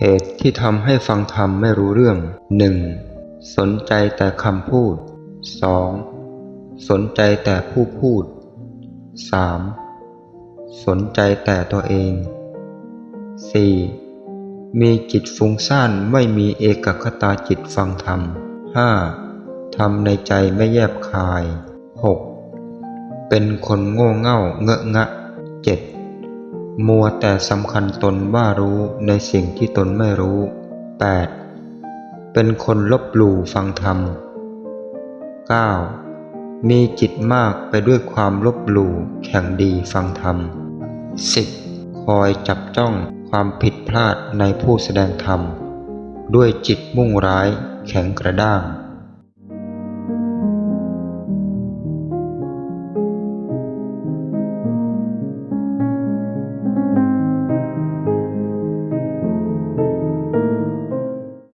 เหตุที่ทำให้ฟังธรรมไม่รู้เรื่อง 1. สนใจแต่คำพูด 2. สนใจแต่ผู้พูด 3. สนใจแต่ตัวเอง 4. มีจิตฟุ้งซ่านไม่มีเอกคตาจิตฟังธรรม 5. ทำในใจไม่แยบคาย 6. เป็นคนโง่เง่าเงอะงะ 7. มัวแต่สำคัญตนว่ารู้ในสิ่งที่ตนไม่รู้ 8. เป็นคนลบหลู่ฟังธรรม 9. มีจิตมากไปด้วยความลบหลู่แข่งดีฟังธรรม 10. คอยจับจ้องความผิดพลาดในผู้แสดงธรรม ด้วยจิตมุ่งร้ายแข็งกระด้าง